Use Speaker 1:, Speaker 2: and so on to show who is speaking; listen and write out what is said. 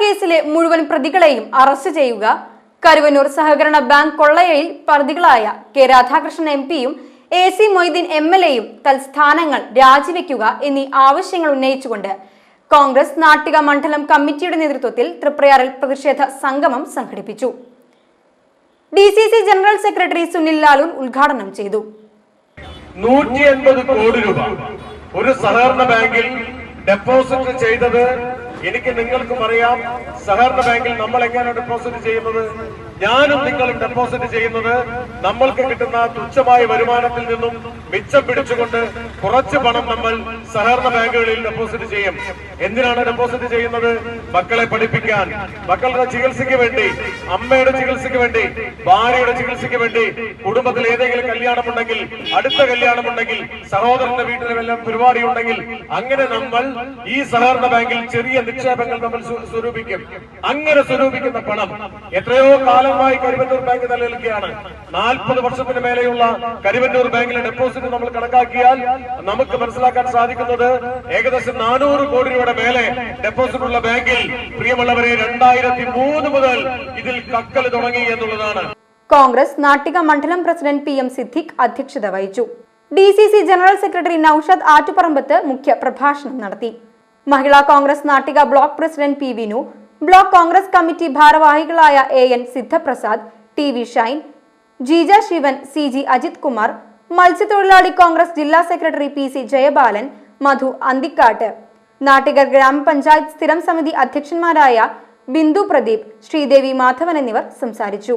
Speaker 1: കേസിലെ മുഴുവൻ പ്രതികളെയും അറസ്റ്റ് ചെയ്യുക. കരുവന്നൂർ സഹകരണ ബാങ്ക് കൊള്ളയിൽ പ്രതികളായ കെ രാധാകൃഷ്ണൻ എം പിയും A C Moideen M L എയും തൽസ്ഥാനങ്ങൾ രാജിവെക്കുക എന്നീ ആവശ്യങ്ങൾ ഉന്നയിച്ചുകൊണ്ട് കോൺഗ്രസ് നാട്ടിക മണ്ഡലം കമ്മിറ്റിയുടെ നേതൃത്വത്തിൽ തൃപ്രയാറിൽ പ്രതിഷേധ സംഗമം സംഘടിപ്പിച്ചു. D C C general secretary Sunil Lalur ഉദ്ഘാടനം ചെയ്തു.
Speaker 2: നൂറ്റി എൺപത് കോടി രൂപ ഒരു സഹകരണ ബാങ്കിൽ ഡെപ്പോസിറ്റ് ചെയ്തത് എനിക്ക് നിങ്ങൾക്കും അറിയാം സഹകരണ ബാങ്കിൽ നമ്മൾ എങ്ങനെയാണ് ഡെപ്പോസിറ്റ് ചെയ്യുന്നത്? ഞാനും നിങ്ങളും ഡെപ്പോസിറ്റ് ചെയ്യുന്നത് നമ്മൾക്ക് കിട്ടുന്ന തുച്ഛമായ വരുമാനത്തിൽ നിന്നും മിച്ചം പിടിച്ചുകൊണ്ട് കുറച്ച് പണം നമ്മൾ സഹകരണ ബാങ്കുകളിൽ ഡെപ്പോസിറ്റ് ചെയ്യും. എന്തിനാണ് ഡെപ്പോസിറ്റ് ചെയ്യുന്നത്? മക്കളെ പഠിപ്പിക്കാൻ. മക്കളുടെ ചികിത്സയ്ക്ക് വേണ്ടി അമ്മയുടെ ചികിത്സയ്ക്ക് വേണ്ടി ഭാര്യയുടെ ചികിത്സയ്ക്ക് വേണ്ടി കുടുംബത്തിൽ ഏതെങ്കിലും കല്യാണമുണ്ടെങ്കിൽ അടുത്ത കല്യാണമുണ്ടെങ്കിൽ സഹോദരന്റെ വീട്ടിലെ വല്ല പരിപാടി ഉണ്ടെങ്കിൽ അങ്ങനെ നമ്മൾ ഈ സഹകരണ ബാങ്കിൽ ചെറിയ നിക്ഷേപങ്ങൾ നമ്മൾ സ്വരൂപിക്കും. അങ്ങനെ സ്വരൂപിക്കുന്ന പണം എത്രയോ കാലമായി കരുവന്നൂർ ബാങ്ക് നിലനിൽക്കുകയാണ് നാൽപ്പത് വർഷത്തിന് മേലെയുള്ള കരുവന്നൂർ ബാങ്കിലെ ഡെപ്പോസിറ്റ് നമ്മൾ കണക്കാക്കിയാൽ നമുക്ക് മനസ്സിലാക്കാൻ സാധിക്കുന്നത് ഏകദേശം നാനൂറ് കോടി രൂപയുടെ മേലെ ഡെപ്പോസിറ്റ് ഉള്ള ബാങ്കിൽ പ്രിയമുള്ളവരെ രണ്ടായിരത്തി മൂന്ന് മുതൽ ഇതിൽ കക്കൽ തുടങ്ങി എന്നുള്ളതാണ്.
Speaker 1: കോൺഗ്രസ് നാട്ടിക മണ്ഡലം പ്രസിഡന്റ് പി എം സിദ്ദിഖ് അധ്യക്ഷത വഹിച്ചു. D C C general secretary Noushad Attuparambath മുഖ്യ പ്രഭാഷണം നടത്തി. Mahila Congress Nattika block president P Vinu block Congress committee ഭാരവാഹികളായ A N Sidhaprasad T V Shine Jeeja Sivan C G Ajith Kumar മത്സ്യത്തൊഴിലാളി കോൺഗ്രസ് ജില്ലാ secretary P C Jayabalan Madhu Anthikkad. നാട്ടികർ ഗ്രാമപഞ്ചായത്ത് സ്ഥിരം സമിതി അധ്യക്ഷന്മാരായ ബിന്ദു പ്രദീപ് ശ്രീദേവി മാധവൻ എന്നിവർ സംസാരിച്ചു.